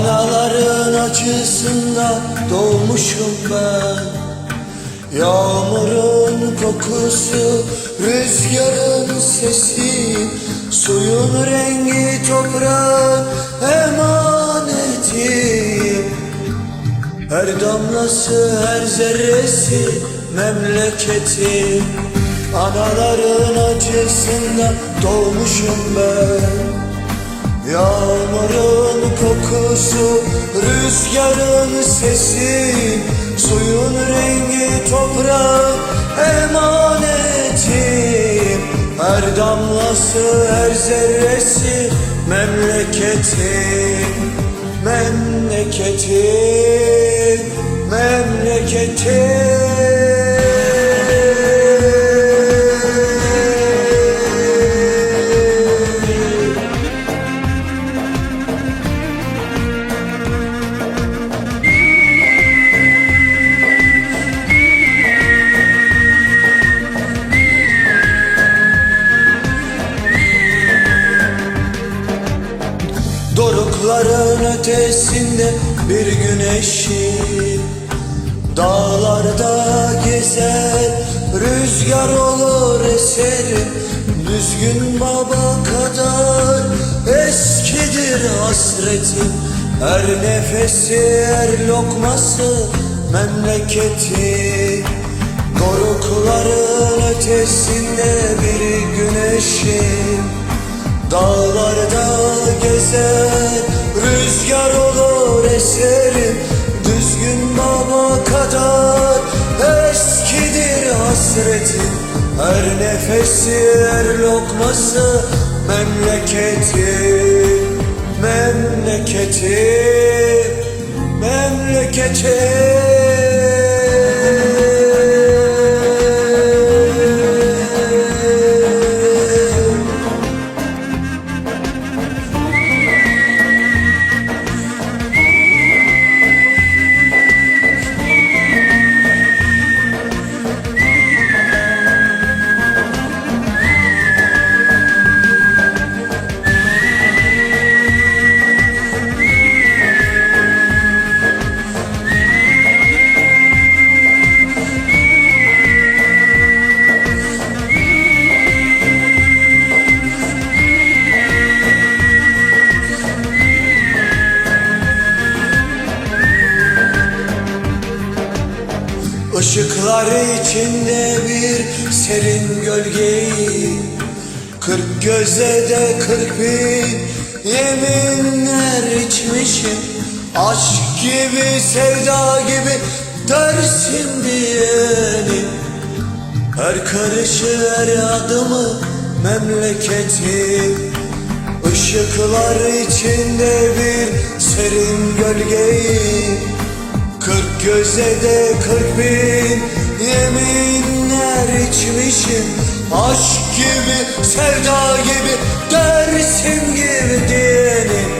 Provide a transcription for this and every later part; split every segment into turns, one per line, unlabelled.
Anaların acısında doğmuşum ben. Yağmurun kokusu, rüzgarın sesi Suyun rengi toprağın emaneti. Her damlası, her zerresi memleketi. Anaların acısında doğmuşum ben Yağmurun kokusu, rüzgarın sesi Suyun rengi toprağı emanetim Her damlası, her zerresi Memleketim, memleketim Dorukların ötesinde bir güneşim Dağlarda gezer rüzgar olur eserim. Düzgün baba kadar eskidir hasretim. Her nefesi her lokması memleketi. Dorukların ötesinde bir güneşim. Dağlarda eserim Düzgün baba kadar. Eskidir hasretim Her nefesi her lokması. Memleketi Memleketi Memleketi Işıklar içinde bir serin gölgeyi Kırk göze de kırk bin yeminler içmişim. Aşk gibi sevda gibi dersin diyeni. Her karışı her adımı memleketi. Işıklar içinde bir serin gölgeyi Kırk göze de kırk bin yeminler içmişim. Aşk gibi, sevda gibi, dersim gibi diyelim.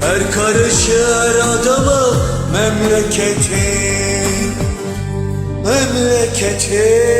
Her karışı her adamı memleketi Memleketi